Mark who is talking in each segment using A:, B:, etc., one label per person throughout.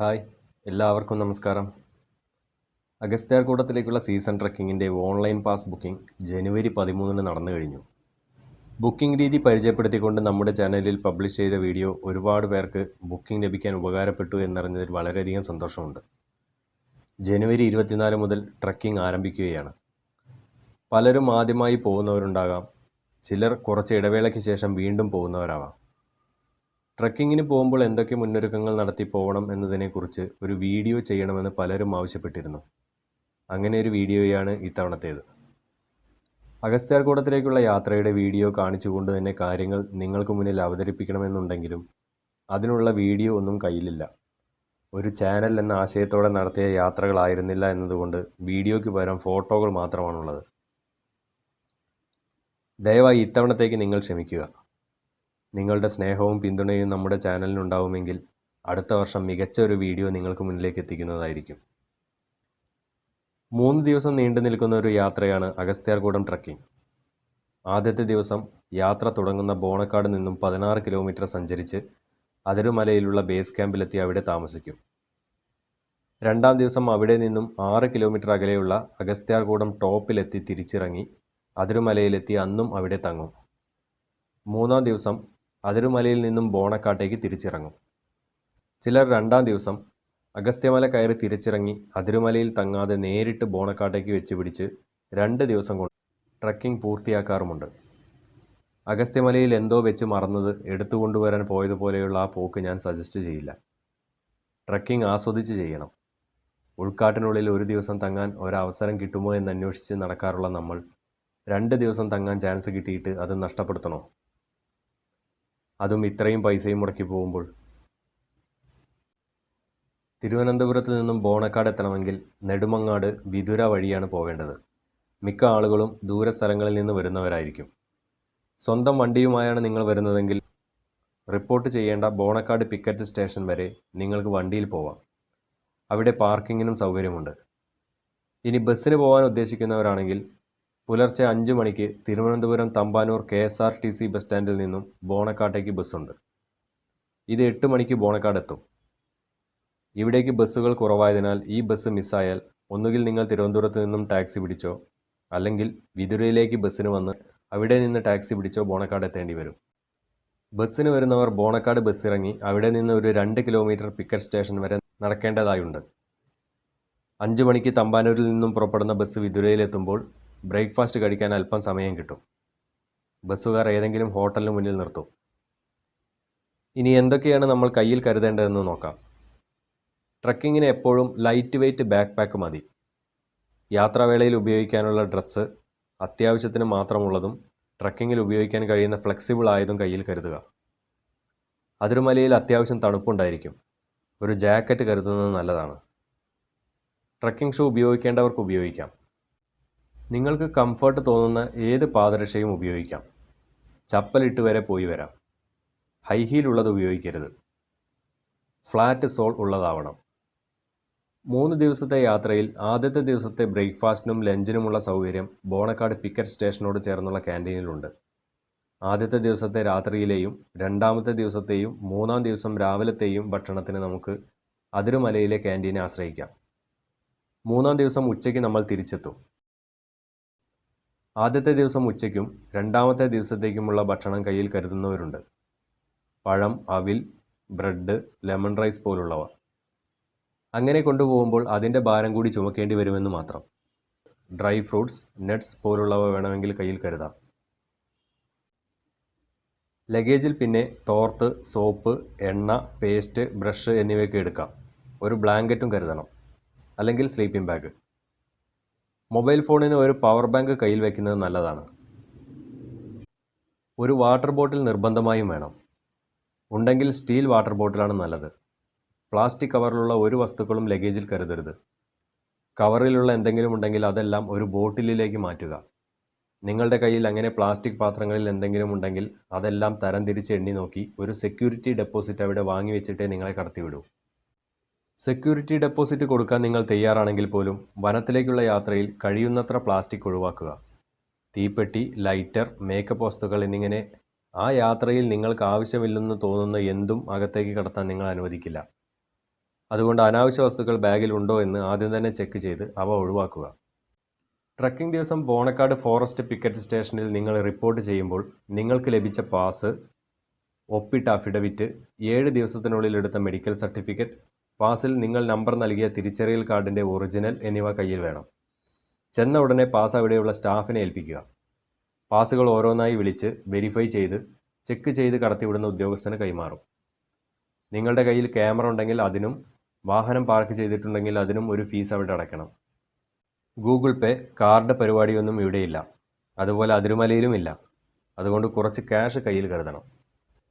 A: Hi എല്ലാവർക്കും നമസ്കാരം. അഗസ്ത്യാർകൂടത്തിലേക്കുള്ള സീസൺ ട്രക്കിങ്ങിന്റെ ഓൺലൈൻ പാസ് ബുക്കിംഗ് ജനുവരി പതിമൂന്നിന് നടന്നു കഴിഞ്ഞു. ബുക്കിംഗ് രീതി പരിചയപ്പെടുത്തിക്കൊണ്ട് നമ്മുടെ ചാനലിൽ പബ്ലിഷ് ചെയ്ത വീഡിയോ ഒരുപാട് പേർക്ക് ബുക്കിംഗ് ലഭിക്കാൻ ഉപകാരപ്പെട്ടു എന്നറിഞ്ഞതിൽ വളരെയധികം സന്തോഷമുണ്ട്. ജനുവരി ഇരുപത്തിനാല് മുതൽ ട്രക്കിംഗ് ആരംഭിക്കുകയാണ്. പലരും ആദ്യമായി പോകുന്നവരുണ്ടാകാം ചിലർ കുറച്ച് ഇടവേളയ്ക്ക് ശേഷം വീണ്ടും പോകുന്നവരാവാം. ട്രക്കിങ്ങിന് പോകുമ്പോൾ എന്തൊക്കെ മുന്നൊരുക്കങ്ങൾ നടത്തി പോകണം എന്നതിനെക്കുറിച്ച് ഒരു വീഡിയോ ചെയ്യണമെന്ന് പലരും ആവശ്യപ്പെട്ടിരുന്നു. അങ്ങനെ ഒരു വീഡിയോയാണ് ഇത്തവണത്തേത്. അഗസ്ത്യാർകൂടത്തിലേക്കുള്ള യാത്രയുടെ വീഡിയോ കാണിച്ചുകൊണ്ട് തന്നെ കാര്യങ്ങൾ നിങ്ങൾക്ക് മുന്നിൽ അവതരിപ്പിക്കണമെന്നുണ്ടെങ്കിലും അതിനുള്ള വീഡിയോ ഒന്നും കയ്യിലില്ല. ഒരു ചാനൽ എന്ന ആശയത്തോടെ നടത്തിയ യാത്രകളായിരുന്നില്ല എന്നതുകൊണ്ട് വീഡിയോയ്ക്ക് പകരം ഫോട്ടോകൾ മാത്രമാണുള്ളത്. ദയവായി ഇത്തവണത്തേക്ക് നിങ്ങൾ ക്ഷമിക്കുക. നിങ്ങളുടെ സ്നേഹവും പിന്തുണയും നമ്മുടെ ചാനലിനുണ്ടാവുമെങ്കിൽ അടുത്ത വർഷം മികച്ച ഒരു വീഡിയോ നിങ്ങൾക്ക് മുന്നിലേക്ക് എത്തിക്കുന്നതായിരിക്കും. മൂന്ന് ദിവസം നീണ്ടു നിൽക്കുന്ന ഒരു യാത്രയാണ് അഗസ്ത്യാർകൂടം ട്രക്കിംഗ്. ആദ്യത്തെ ദിവസം യാത്ര തുടങ്ങുന്ന ബോണക്കാട് നിന്നും പതിനാറ് കിലോമീറ്റർ സഞ്ചരിച്ച് അതിരുമലയിലുള്ള ബേസ് ക്യാമ്പിലെത്തി അവിടെ താമസിക്കും. രണ്ടാം ദിവസം അവിടെ നിന്നും ആറ് കിലോമീറ്റർ അകലെയുള്ള അഗസ്ത്യാർകൂടം ടോപ്പിലെത്തി തിരിച്ചിറങ്ങി അതിരുമലയിലെത്തി അന്നും അവിടെ തങ്ങും. മൂന്നാം ദിവസം അതിരുമലയിൽ നിന്നും ബോണക്കാട്ടേക്ക് തിരിച്ചിറങ്ങും. ചിലർ രണ്ടാം ദിവസം അഗസ്ത്യമല കയറി തിരിച്ചിറങ്ങി അതിരുമലയിൽ തങ്ങാതെ നേരിട്ട് ബോണക്കാട്ടേക്ക് വെച്ച് പിടിച്ച് രണ്ട് ദിവസം കൊണ്ട് ട്രക്കിംഗ് പൂർത്തിയാക്കാറുമുണ്ട്. അഗസ്ത്യമലയിൽ എന്തോ വെച്ച് മറന്നത് എടുത്തുകൊണ്ടുവരാൻ പോയതുപോലെയുള്ള ആ പോക്ക് ഞാൻ സജസ്റ്റ് ചെയ്യില്ല. ട്രക്കിംഗ് ആസ്വദിച്ച് ചെയ്യണം. ഉൾക്കാട്ടിനുള്ളിൽ ഒരു ദിവസം തങ്ങാൻ ഒരവസരം കിട്ടുമോ എന്ന് അന്വേഷിച്ച് നടക്കാറുള്ള നമ്മൾ രണ്ട് ദിവസം തങ്ങാൻ ചാൻസ് കിട്ടിയിട്ട് അത് നഷ്ടപ്പെടുത്തണോ? അതും ഇത്രയും പൈസയും മുടക്കി പോകുമ്പോൾ. തിരുവനന്തപുരത്ത് നിന്നും ബോണക്കാട് എത്തണമെങ്കിൽ നെടുമങ്ങാട് വിതുര വഴിയാണ് പോവേണ്ടത് മിക്ക ആളുകളും ദൂര സ്ഥലങ്ങളിൽ നിന്ന് വരുന്നവരായിരിക്കും. സ്വന്തം വണ്ടിയുമായാണ് നിങ്ങൾ വരുന്നതെങ്കിൽ റിപ്പോർട്ട് ചെയ്യേണ്ട ബോണക്കാട് പിക്കറ്റ് സ്റ്റേഷൻ വരെ നിങ്ങൾക്ക് വണ്ടിയിൽ പോവാം. അവിടെ പാർക്കിങ്ങിനും സൗകര്യമുണ്ട്. ഇനി ബസ്സിന് പോകാൻ ഉദ്ദേശിക്കുന്നവരാണെങ്കിൽ പുലർച്ചെ അഞ്ച് മണിക്ക് Thiruvananthapuram Thampanoor K S R T C bus സ്റ്റാൻഡിൽ നിന്നും ബോണക്കാട്ടേക്ക് ബസ്സുണ്ട് ഇത് എട്ട് മണിക്ക് ബോണക്കാട് എത്തും ഇവിടേക്ക് ബസ്സുകൾ കുറവായതിനാൽ ഈ ബസ് മിസ്സായാൽ ഒന്നുകിൽ നിങ്ങൾ തിരുവനന്തപുരത്ത് നിന്നും ടാക്സി പിടിച്ചോ അല്ലെങ്കിൽ വിതുരയിലേക്ക് ബസ്സിന് വന്ന് അവിടെ നിന്ന് ടാക്സി പിടിച്ചോ ബോണക്കാട് എത്തേണ്ടി വരും. ബസ്സിന് വരുന്നവർ ബോണക്കാട് ബസ് ഇറങ്ങി അവിടെ നിന്ന് ഒരു രണ്ട് കിലോമീറ്റർ പിക്കർ സ്റ്റേഷൻ വരെ നടക്കേണ്ടതായുണ്ട്. അഞ്ച് മണിക്ക് തമ്പാനൂരിൽ നിന്നും പുറപ്പെടുന്ന ബസ് വിതുരയിലെത്തുമ്പോൾ ബ്രേക്ക്ഫാസ്റ്റ് കഴിക്കാൻ അല്പം സമയം കിട്ടും. ബസ്സുകാർ ഏതെങ്കിലും ഹോട്ടലിന് മുന്നിൽ നിർത്തും. ഇനി എന്തൊക്കെയാണ് നമ്മൾ കയ്യിൽ കരുതേണ്ടതെന്ന് നോക്കാം. ട്രക്കിങ്ങിന് എപ്പോഴും ലൈറ്റ് വെയ്റ്റ് ബാക്ക് പാക്ക് മതി. യാത്രാവേളയിൽ ഉപയോഗിക്കാനുള്ള ഡ്രസ്സ് അത്യാവശ്യത്തിന് മാത്രമുള്ളതും ട്രക്കിങ്ങിൽ ഉപയോഗിക്കാൻ കഴിയുന്ന ഫ്ലെക്സിബിൾ ആയതും കയ്യിൽ കരുതുക. അതിരുമലയിൽ അത്യാവശ്യം തണുപ്പുണ്ടായിരിക്കും. ഒരു ജാക്കറ്റ് കരുതുന്നത് നല്ലതാണ്. ട്രക്കിംഗ് ഷൂ ഉപയോഗിക്കേണ്ടവർക്ക് ഉപയോഗിക്കാം. നിങ്ങൾക്ക് കംഫർട്ട് തോന്നുന്ന ഏത് പാദരക്ഷയും ഉപയോഗിക്കാം. ചപ്പലിട്ട് വരെ പോയി വരാം. ഹൈ ഹീൽ ഉള്ളത് ഉപയോഗിക്കരുത്. ഫ്ലാറ്റ് സോൾ ഉള്ളതാവണം. മൂന്ന് ദിവസത്തെ യാത്രയിൽ ആദ്യത്തെ ദിവസത്തെ ബ്രേക്ക്ഫാസ്റ്റിനും ലഞ്ചിനുമുള്ള സൗകര്യം ബോണക്കാട് പിക്കറ്റ് സ്റ്റേഷനോട് ചേർന്നുള്ള ക്യാന്റീനിലുണ്ട് ആദ്യത്തെ ദിവസത്തെ രാത്രിയിലെയും രണ്ടാമത്തെ ദിവസത്തെയും മൂന്നാം ദിവസം രാവിലത്തെയും ഭക്ഷണത്തിന് നമുക്ക് അതിരുമലയിലെ ക്യാന്റീനെ ആശ്രയിക്കാം. മൂന്നാം ദിവസം ഉച്ചയ്ക്ക് നമ്മൾ തിരിച്ചെത്തും. ആദ്യത്തെ ദിവസം ഉച്ചയ്ക്കും രണ്ടാമത്തെ ദിവസത്തേക്കുമുള്ള ഭക്ഷണം കയ്യിൽ കരുതുന്നവരുണ്ട്. പഴം അവിൽ ബ്രെഡ് ലെമൺ റൈസ് പോലുള്ളവ. അങ്ങനെ കൊണ്ടുപോകുമ്പോൾ അതിന്റെ ഭാരം കൂടി ചുമക്കേണ്ടി വരുമെന്ന് മാത്രം. ഡ്രൈ ഫ്രൂട്ട്സ് നട്ട്സ് പോലുള്ളവ വേണമെങ്കിൽ കയ്യിൽ കരുതാം. ലഗേജിൽ പിന്നെ തോർത്ത് സോപ്പ് എണ്ണ പേസ്റ്റ് ബ്രഷ് എന്നിവയൊക്കെ എടുക്കാം. ഒരു ബ്ലാങ്കറ്റും കരുതണം. അല്ലെങ്കിൽ സ്ലീപ്പിംഗ് ബാഗ്. മൊബൈൽ ഫോണിന് ഒരു പവർ ബാങ്ക് കയ്യിൽ വയ്ക്കുന്നത് നല്ലതാണ്. ഒരു വാട്ടർ ബോട്ടിൽ നിർബന്ധമായും വേണം. ഉണ്ടെങ്കിൽ സ്റ്റീൽ വാട്ടർ ബോട്ടിലാണ് നല്ലത്. പ്ലാസ്റ്റിക് കവറിലുള്ള ഒരു വസ്തുക്കളും ലഗേജിൽ കരുതരുത്. കവറിലുള്ള എന്തെങ്കിലും ഉണ്ടെങ്കിൽ അതെല്ലാം ഒരു ബോട്ടിലിലേക്ക് മാറ്റുക. നിങ്ങളുടെ കയ്യിൽ അങ്ങനെ പ്ലാസ്റ്റിക് പാത്രങ്ങളിൽ എന്തെങ്കിലും ഉണ്ടെങ്കിൽ അതെല്ലാം തരം തിരിച്ച് എണ്ണി നോക്കി ഒരു സെക്യൂരിറ്റി ഡെപ്പോസിറ്റ് അവിടെ വാങ്ങി വെച്ചിട്ടേ നിങ്ങളെ കടത്തിവിടൂ. സെക്യൂരിറ്റി ഡെപ്പോസിറ്റ് കൊടുക്കാൻ നിങ്ങൾ തയ്യാറാണെങ്കിൽ പോലും വനത്തിലേക്കുള്ള യാത്രയിൽ കഴിയുന്നത്ര പ്ലാസ്റ്റിക് ഒഴിവാക്കുക. തീപ്പെട്ടി ലൈറ്റർ മേക്കപ്പ് വസ്തുക്കൾ എന്നിങ്ങനെ ആ യാത്രയിൽ നിങ്ങൾക്ക് ആവശ്യമില്ലെന്ന് തോന്നുന്ന എന്തും അകത്തേക്ക് കടത്താൻ നിങ്ങൾ അനുവദിക്കില്ല. അതുകൊണ്ട് അനാവശ്യ വസ്തുക്കൾ ബാഗിൽ ഉണ്ടോ എന്ന് ആദ്യം തന്നെ ചെക്ക് ചെയ്ത് അവ ഒഴിവാക്കുക. ട്രക്കിംഗ് ദിവസം ബോണക്കാട് ഫോറസ്റ്റ് പിക്കറ്റ് സ്റ്റേഷനിൽ നിങ്ങൾ റിപ്പോർട്ട് ചെയ്യുമ്പോൾ നിങ്ങൾക്ക് ലഭിച്ച പാസ് ഒപ്പിട്ട അഫിഡവിറ്റ് ഏഴ് ദിവസത്തിനുള്ളിൽ എടുത്ത മെഡിക്കൽ സർട്ടിഫിക്കറ്റ് പാസിൽ നിങ്ങൾ നമ്പർ നൽകിയ തിരിച്ചറിയൽ കാർഡിന്റെ ഒറിജിനൽ എന്നിവ കയ്യിൽ വേണം. ചെന്ന ഉടനെ പാസ് അവിടെയുള്ള സ്റ്റാഫിനെ ഏൽപ്പിക്കുക. പാസുകൾ ഓരോന്നായി വിളിച്ച് വെരിഫൈ ചെയ്ത് ചെക്ക് ചെയ്ത് കടത്തിവിടുന്ന ഉദ്യോഗസ്ഥന് കൈമാറും. നിങ്ങളുടെ കയ്യിൽ ക്യാമറ ഉണ്ടെങ്കിൽ അതിനും വാഹനം പാർക്ക് ചെയ്തിട്ടുണ്ടെങ്കിൽ അതിനും ഒരു ഫീസ് അവിടെ അടയ്ക്കണം. ഗൂഗിൾ പേ കാർഡ് പരിപാടിയൊന്നും ഇവിടെയില്ല അതുപോലെ അതിരുമലയിലും ഇല്ല. അതുകൊണ്ട് കുറച്ച് ക്യാഷ് കയ്യിൽ കരുതണം.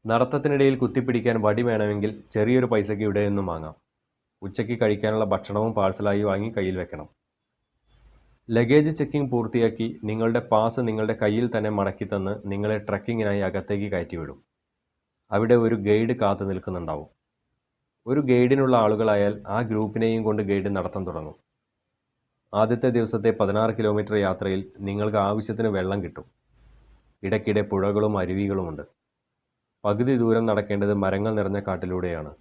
A: നടത്തത്തിനിടയിൽ കുത്തിപ്പിടിക്കാൻ വടി വേണമെങ്കിൽ ചെറിയൊരു പൈസയ്ക്ക് ഇവിടെ നിന്നും വാങ്ങാം. ഉച്ചയ്ക്ക് കഴിക്കാനുള്ള ഭക്ഷണവും പാഴ്സലായി വാങ്ങി കയ്യിൽ വെക്കണം. ലഗേജ് ചെക്കിംഗ് പൂർത്തിയാക്കി നിങ്ങളുടെ പാസ് നിങ്ങളുടെ കയ്യിൽ തന്നെ മടക്കി തന്ന് നിങ്ങളെ ട്രക്കിങ്ങിനായി അകത്തേക്ക് കയറ്റിവിടും. അവിടെ ഒരു ഗൈഡ് കാത്തു നിൽക്കുന്നുണ്ടാവും. ഒരു ഗൈഡിനുള്ള ആളുകളായാൽ ആ ഗ്രൂപ്പിനെയും കൊണ്ട് ഗൈഡ് നടത്താൻ തുടങ്ങും. ആദ്യത്തെ ദിവസത്തെ പതിനാറ് കിലോമീറ്റർ യാത്രയിൽ നിങ്ങൾക്ക് ആവശ്യത്തിന് വെള്ളം കിട്ടും. ഇടയ്ക്കിടെ പുഴകളും അരുവികളുമുണ്ട്. പകുതി ദൂരം നടക്കേണ്ടത് മരങ്ങൾ നിറഞ്ഞ കാട്ടിലൂടെയാണ്.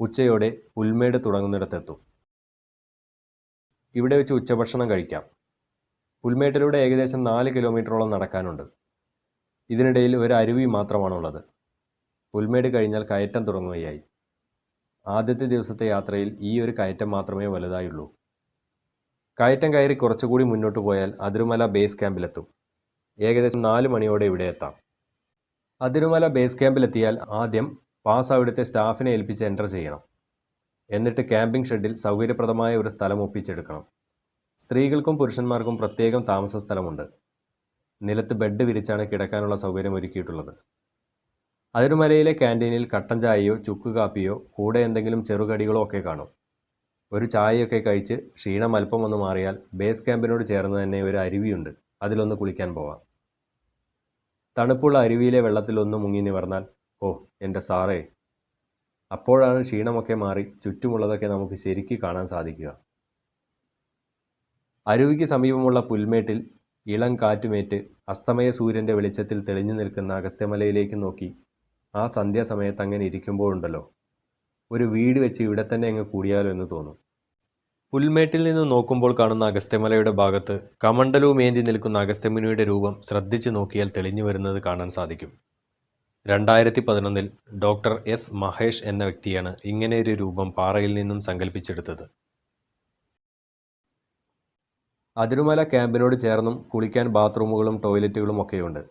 A: ഉച്ചയോടെ പുൽമേട് തുടങ്ങുന്നിടത്തെത്തും. ഇവിടെ വെച്ച് ഉച്ചഭക്ഷണം കഴിക്കാം. പുൽമേട്ടിലൂടെ ഏകദേശം നാല് കിലോമീറ്ററോളം നടക്കാനുണ്ട്. ഇതിനിടയിൽ ഒരു അരുവി മാത്രമാണുള്ളത്. പുൽമേട് കഴിഞ്ഞാൽ കയറ്റം തുടങ്ങുകയായി. ആദ്യത്തെ ദിവസത്തെ യാത്രയിൽ ഈ ഒരു കയറ്റം മാത്രമേ വലുതായുള്ളൂ. കയറ്റം കയറി കുറച്ചുകൂടി മുന്നോട്ട് പോയാൽ അതിരുമല ബേസ് ക്യാമ്പിലെത്തും. ഏകദേശം നാല് മണിയോടെ ഇവിടെ എത്താം. അതിരുമല ബേസ് ക്യാമ്പിലെത്തിയാൽ ആദ്യം പാസ് അവിടുത്തെ സ്റ്റാഫിനെ ഏൽപ്പിച്ച് എന്റർ ചെയ്യണം. എന്നിട്ട് ക്യാമ്പിംഗ് ഷെഡിൽ സൗകര്യപ്രദമായ ഒരു സ്ഥലം ഒപ്പിച്ചെടുക്കണം. സ്ത്രീകൾക്കും പുരുഷന്മാർക്കും പ്രത്യേകം താമസ സ്ഥലമുണ്ട്. നിലത്ത് ബെഡ് വിരിച്ചാണ് കിടക്കാനുള്ള സൗകര്യം ഒരുക്കിയിട്ടുള്ളത്. അതിരുമലയിലെ ക്യാന്റീനിൽ കട്ടൻ ചായയോ ചുക്ക് കാപ്പിയോ കൂടെ എന്തെങ്കിലും ചെറുകടികളോ ഒക്കെ കാണും. ഒരു ചായയൊക്കെ കഴിച്ച് ക്ഷീണം അല്പം ഒന്ന് മാറിയാൽ ബേസ് ക്യാമ്പിനോട് ചേർന്ന് തന്നെ ഒരു അരുവിയുണ്ട്. അതിലൊന്ന് കുളിക്കാൻ പോവാം. തണുപ്പുള്ള അരുവിയിലെ വെള്ളത്തിലൊന്ന് മുങ്ങി നിവർന്നാൽ ഓ എന്റെ സാറേ. അപ്പോഴാണ് ക്ഷീണമൊക്കെ മാറി ചുറ്റുമുള്ളതൊക്കെ നമുക്ക് ശരിക്ക് കാണാൻ സാധിക്കുക. അരുവിക്ക് സമീപമുള്ള പുൽമേട്ടിൽ ഇളം കാറ്റുമേറ്റ് അസ്തമയ സൂര്യന്റെ വെളിച്ചത്തിൽ തെളിഞ്ഞു നിൽക്കുന്ന അഗസ്ത്യമലയിലേക്ക് നോക്കി ആ സന്ധ്യാസമയത്ത് അങ്ങനെ ഇരിക്കുമ്പോഴുണ്ടല്ലോ. ഒരു വീട് വെച്ച് ഇവിടെ തന്നെ അങ്ങ് കൂടിയാലോ എന്ന് തോന്നും. പുൽമേട്ടിൽ നിന്ന് നോക്കുമ്പോൾ കാണുന്ന അഗസ്ത്യമലയുടെ ഭാഗത്ത് കമണ്ടലുമേന്തി നിൽക്കുന്ന അഗസ്ത്യമുനിയുടെ രൂപം ശ്രദ്ധിച്ചു നോക്കിയാൽ തെളിഞ്ഞു വരുന്നത് കാണാൻ സാധിക്കും. രണ്ടായിരത്തി പതിനൊന്നിൽ ഡോക്ടർ എസ് മഹേഷ് എന്ന വ്യക്തിയാണ് ഇങ്ങനെയൊരു രൂപം പാറയിൽ നിന്നും സങ്കല്പിച്ചെടുത്തത് അതിരുമല ക്യാമ്പിനോട് ചേർന്നും കുളിക്കാൻ ബാത്റൂമുകളും ടോയ്ലറ്റുകളും ഒക്കെയുണ്ട്.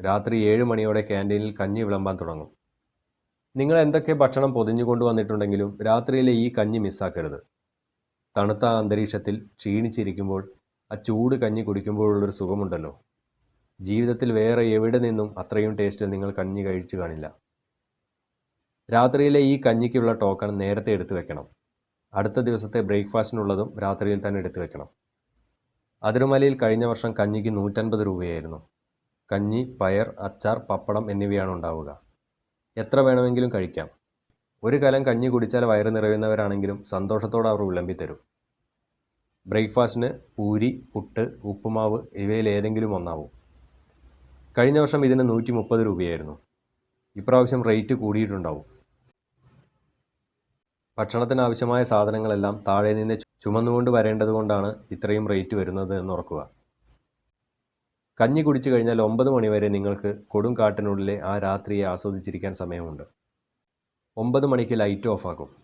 A: രാത്രി ഏഴ് മണിയോടെ ക്യാന്റീനിൽ കഞ്ഞി വിളമ്പാൻ തുടങ്ങും. നിങ്ങൾ എന്തൊക്കെ ഭക്ഷണം പൊതിഞ്ഞു കൊണ്ടുവന്നിട്ടുണ്ടെങ്കിലും രാത്രിയിലെ ഈ കഞ്ഞി മിസ്സാക്കരുത്. തണുത്ത അന്തരീക്ഷത്തിൽ ക്ഷീണിച്ചിരിക്കുമ്പോൾ ആ ചൂട് കഞ്ഞി കുടിക്കുമ്പോഴുള്ളൊരു സുഖമുണ്ടല്ലോ. ജീവിതത്തിൽ വേറെ എവിടെ നിന്നും അത്രയും ടേസ്റ്റ് നിങ്ങൾ കഞ്ഞി കഴിച്ചു കാണില്ല. രാത്രിയിലെ ഈ കഞ്ഞിക്കുള്ള ടോക്കൺ നേരത്തെ എടുത്തു വെക്കണം. അടുത്ത ദിവസത്തെ ബ്രേക്ക്ഫാസ്റ്റിനുള്ളതും രാത്രിയിൽ തന്നെ എടുത്തു വെക്കണം. അതിരുമലയിൽ കഴിഞ്ഞ വർഷം കഞ്ഞിക്ക് നൂറ്റൻപത് രൂപയായിരുന്നു. കഞ്ഞി പയർ അച്ചാർ പപ്പടം എന്നിവയാണ് ഉണ്ടാവുക. എത്ര വേണമെങ്കിലും കഴിക്കാം. ഒരു കലം കഞ്ഞി കുടിച്ചാൽ വയറ് നിറയുന്നവരാണെങ്കിലും സന്തോഷത്തോടെ അവർ വിളമ്പിത്തരും ബ്രേക്ക്ഫാസ്റ്റിന് പൂരി പുട്ട് ഉപ്പുമാവ് ഇവയിൽ ഏതെങ്കിലും ഒന്നാവും. കഴിഞ്ഞ വർഷം ഇതിന് നൂറ്റി മുപ്പത് രൂപയായിരുന്നു. ഇപ്രാവശ്യം റേറ്റ് കൂടിയിട്ടുണ്ടാവും. ഭക്ഷണത്തിനാവശ്യമായ സാധനങ്ങളെല്ലാം താഴെ നിന്ന് ചുമന്നുകൊണ്ട് വരേണ്ടതുകൊണ്ടാണ് ഇത്രയും റേറ്റ് വരുന്നത് എന്ന് ഓർക്കുക കഞ്ഞി കുടിച്ചു കഴിഞ്ഞാൽ ഒമ്പത് മണിവരെ നിങ്ങൾക്ക് കൊടും കാട്ടിനുള്ളിലെ ആ രാത്രിയെ ആസ്വദിച്ചിരിക്കാൻ സമയമുണ്ട്. ഒമ്പത് മണിക്ക് ലൈറ്റ് ഓഫാക്കും.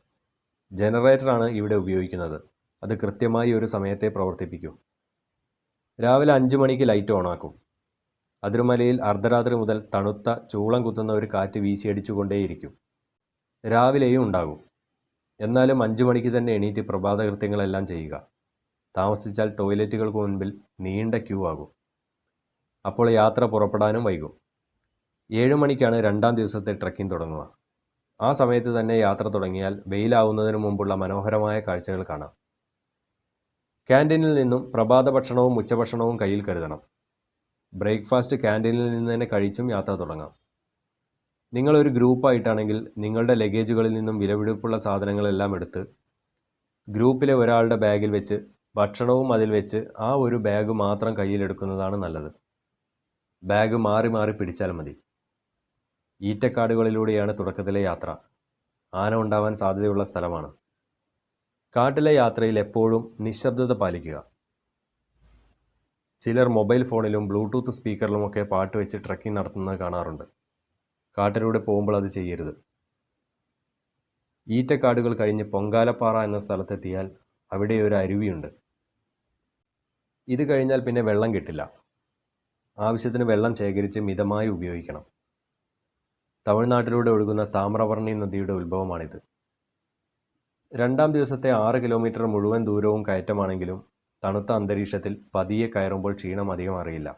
A: ജനറേറ്ററാണ് ഇവിടെ ഉപയോഗിക്കുന്നത്. അത് കൃത്യമായി ഒരു സമയത്തെ പ്രവർത്തിപ്പിക്കും. രാവിലെ അഞ്ച് മണിക്ക് ലൈറ്റ് ഓണാക്കും. അതിരുമലയിൽ അർദ്ധരാത്രി മുതൽ തണുത്ത ചൂളം കുത്തുന്ന ഒരു കാറ്റ് വീശിയടിച്ചുകൊണ്ടേയിരിക്കും. രാവിലെയും ഉണ്ടാകും. എന്നാലും അഞ്ചു മണിക്ക് തന്നെ എണീറ്റ് പ്രഭാത കൃത്യങ്ങളെല്ലാം ചെയ്യുക. താമസിച്ചാൽ ടോയ്ലറ്റുകൾക്ക് മുൻപിൽ നീണ്ട ക്യൂ ആകും. അപ്പോൾ യാത്ര പുറപ്പെടാനും വൈകും. ഏഴ് മണിക്കാണ് രണ്ടാം ദിവസത്തെ ട്രക്കിംഗ് തുടങ്ങുക. ആ സമയത്ത് തന്നെ യാത്ര തുടങ്ങിയാൽ വെയിലാവുന്നതിന് മുമ്പുള്ള മനോഹരമായ കാഴ്ചകൾ കാണാം. ക്യാന്റീനിൽ നിന്നും പ്രഭാത ഭക്ഷണവും ഉച്ചഭക്ഷണവും കയ്യിൽ കരുതണം. ബ്രേക്ക്ഫാസ്റ്റ് ക്യാന്റീനിൽ നിന്ന് തന്നെ കഴിച്ചും യാത്ര തുടങ്ങാം. നിങ്ങളൊരു ഗ്രൂപ്പായിട്ടാണെങ്കിൽ നിങ്ങളുടെ ലഗേജുകളിൽ നിന്നും വിലപിടിപ്പുള്ള സാധനങ്ങളെല്ലാം എടുത്ത് ഗ്രൂപ്പിലെ ഒരാളുടെ ബാഗിൽ വെച്ച് ഭക്ഷണവും അതിൽ വെച്ച് ആ ഒരു ബാഗ് മാത്രം കയ്യിലെടുക്കുന്നതാണ് നല്ലത്. ബാഗ് മാറി മാറി പിടിച്ചാൽ മതി. ഈറ്റക്കാടുകളിലൂടെയാണ് തുടക്കത്തിലെ യാത്ര. ആന ഉണ്ടാവാൻ സാധ്യതയുള്ള സ്ഥലമാണ്. കാട്ടിലെ യാത്രയിൽ എപ്പോഴും നിശബ്ദത പാലിക്കുക. ചിലർ മൊബൈൽ ഫോണിലും ബ്ലൂടൂത്ത് സ്പീക്കറിലുമൊക്കെ പാട്ട് വെച്ച് ട്രക്കിംഗ് നടത്തുന്നത് കാണാറുണ്ട്. കാട്ടിലൂടെ പോകുമ്പോൾ അത് ചെയ്യരുത്. ഈറ്റക്കാടുകൾ കഴിഞ്ഞ് പൊങ്കാലപ്പാറ എന്ന സ്ഥലത്തെത്തിയാൽ അവിടെ ഒരു അരുവിയുണ്ട്. ഇത് കഴിഞ്ഞാൽ പിന്നെ വെള്ളം കിട്ടില്ല. ആവശ്യത്തിന് വെള്ളം ശേഖരിച്ച് മിതമായി ഉപയോഗിക്കണം. തമിഴ്നാട്ടിലൂടെ ഒഴുകുന്ന താമ്രവർണി നദിയുടെ ഉത്ഭവമാണിത്. രണ്ടാം ദിവസത്തെ ആറ് കിലോമീറ്റർ മുഴുവൻ ദൂരവും കയറ്റമാണെങ്കിലും തണുത്ത അന്തരീക്ഷത്തിൽ പതിയെ കയറുമ്പോൾ ക്ഷീണം അധികം അറിയില്ല.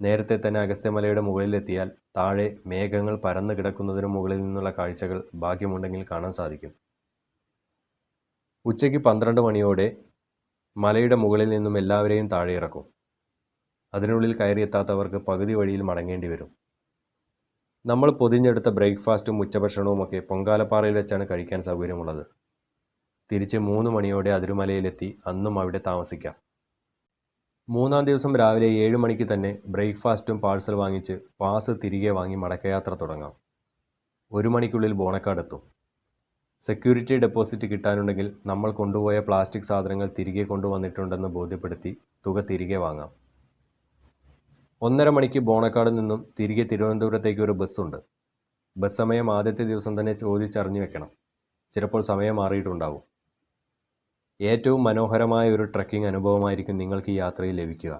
A: നേരത്തെ തന്നെ അഗസ്ത്യമലയുടെ മുകളിലെത്തിയാൽ താഴെ മേഘങ്ങൾ പരന്നു കിടക്കുന്നതിന് മുകളിൽ നിന്നുള്ള കാഴ്ചകൾ ഭാഗ്യമുണ്ടെങ്കിൽ കാണാൻ സാധിക്കും. ഉച്ചയ്ക്ക് പന്ത്രണ്ട് മണിയോടെ മലയുടെ മുകളിൽ നിന്നും എല്ലാവരെയും താഴെ ഇറക്കും. അതിനുള്ളിൽ കയറിയെത്താത്തവർക്ക് പകുതി വഴിയിൽ മടങ്ങേണ്ടി വരും. നമ്മൾ പൊതിഞ്ഞെടുത്ത ബ്രേക്ക്ഫാസ്റ്റും ഉച്ചഭക്ഷണവും ഒക്കെ പൊങ്കാലപ്പാറയിൽ വെച്ചാണ് കഴിക്കാൻ സൗകര്യമുള്ളത്. തിരിച്ച് മൂന്ന് മണിയോടെ അതിരുമലയിലെത്തി അന്നും അവിടെ താമസിക്കാം. മൂന്നാം ദിവസം രാവിലെ ഏഴ് മണിക്ക് തന്നെ ബ്രേക്ക്ഫാസ്റ്റും പാഴ്സൽ വാങ്ങിച്ച് പാസ് തിരികെ വാങ്ങി മടക്കയാത്ര തുടങ്ങാം. ഒരു മണിക്കുള്ളിൽ ബോണക്കാടെത്തും സെക്യൂരിറ്റി ഡെപ്പോസിറ്റ് കിട്ടാനുണ്ടെങ്കിൽ നമ്മൾ കൊണ്ടുപോയ പ്ലാസ്റ്റിക് സാധനങ്ങൾ തിരികെ കൊണ്ടുവന്നിട്ടുണ്ടെന്ന് ബോധ്യപ്പെടുത്തി തുക തിരികെ വാങ്ങാം. ഒന്നര മണിക്ക് ബോണക്കാട് നിന്നും തിരികെ തിരുവനന്തപുരത്തേക്ക് ഒരു ബസ്സുണ്ട് ബസ് സമയം ആദ്യത്തെ ദിവസം തന്നെ ചോദിച്ചറിഞ്ഞു വെക്കണം. ചിലപ്പോൾ സമയം മാറിയിട്ടുണ്ടാവും. ഏറ്റവും മനോഹരമായ ഒരു ട്രക്കിംഗ് അനുഭവമായിരിക്കും നിങ്ങൾക്ക് ഈ യാത്രയിൽ ലഭിക്കുക.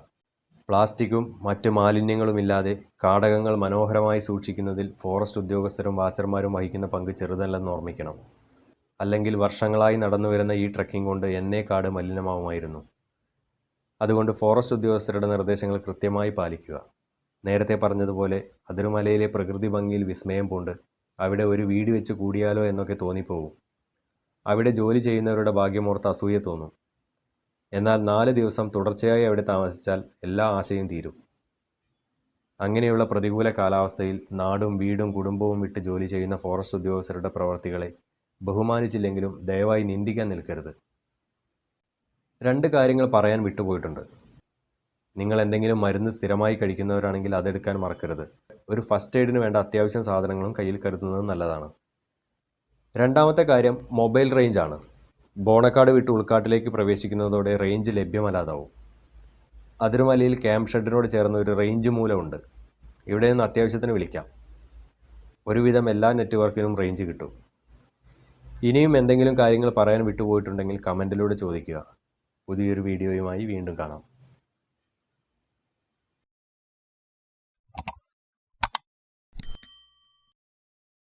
A: പ്ലാസ്റ്റിക്കും മറ്റ് മാലിന്യങ്ങളുമില്ലാതെ കാടകങ്ങൾ മനോഹരമായി സൂക്ഷിക്കുന്നതിൽ ഫോറസ്റ്റ് ഉദ്യോഗസ്ഥരും വാച്ചർമാരും വഹിക്കുന്ന പങ്ക് ചെറുതല്ലെന്ന് ഓർമ്മിക്കണം. അല്ലെങ്കിൽ വർഷങ്ങളായി നടന്നുവരുന്ന ഈ ട്രക്കിംഗ് കൊണ്ട് എന്നേ കാട് മലിനമാവുമായിരുന്നു. അതുകൊണ്ട് ഫോറസ്റ്റ് ഉദ്യോഗസ്ഥരുടെ നിർദ്ദേശങ്ങൾ കൃത്യമായി പാലിക്കുക. നേരത്തെ പറഞ്ഞതുപോലെ അതിരുമലയിലെ പ്രകൃതി ഭംഗിയിൽ വിസ്മയം പൂണ്ട് അവിടെ ഒരു വീട് വെച്ച് കൂടിയാലോ എന്നൊക്കെ തോന്നിപ്പോവും. അവിടെ ജോലി ചെയ്യുന്നവരുടെ ഭാഗ്യമോർത്ത് അസൂയ തോന്നും. എന്നാൽ നാല് ദിവസം തുടർച്ചയായി അവിടെ താമസിച്ചാൽ എല്ലാ ആശയും തീരും. അങ്ങനെയുള്ള പ്രതികൂല കാലാവസ്ഥയിൽ നാടും വീടും കുടുംബവും വിട്ട് ജോലി ചെയ്യുന്ന ഫോറസ്റ്റ് ഉദ്യോഗസ്ഥരുടെ പ്രവർത്തികളെ ബഹുമാനിച്ചില്ലെങ്കിലും ദയവായി നിന്ദിക്കാൻ നിൽക്കരുത്. രണ്ട് കാര്യങ്ങൾ പറയാൻ വിട്ടുപോയിട്ടുണ്ട്. നിങ്ങൾ എന്തെങ്കിലും മരുന്ന് സ്ഥിരമായി കഴിക്കുന്നവരാണെങ്കിൽ അതെടുക്കാൻ മറക്കരുത്. ഒരു ഫസ്റ്റ് എയ്ഡിന് വേണ്ട അത്യാവശ്യം സാധനങ്ങളും കയ്യിൽ കരുതുന്നത് നല്ലതാണ്. രണ്ടാമത്തെ കാര്യം മൊബൈൽ റേഞ്ചാണ്. ബോണക്കാട് വിട്ട് ഉൾക്കാട്ടിലേക്ക് പ്രവേശിക്കുന്നതോടെ റേഞ്ച് ലഭ്യമല്ലാതാവും. അതിരുമലയിൽ ക്യാമ്പ് ഷെഡിനോട് ചേർന്ന ഒരു റേഞ്ച് മൂലമുണ്ട്. ഇവിടെ നിന്ന് അത്യാവശ്യത്തിന് വിളിക്കാം. ഒരുവിധം എല്ലാ നെറ്റ്വർക്കിനും റേഞ്ച് കിട്ടും. ഇനിയും എന്തെങ്കിലും കാര്യങ്ങൾ പറയാൻ വിട്ടുപോയിട്ടുണ്ടെങ്കിൽ കമന്റിലൂടെ ചോദിക്കുക. പുതിയൊരു വീഡിയോയുമായി വീണ്ടും കാണാം.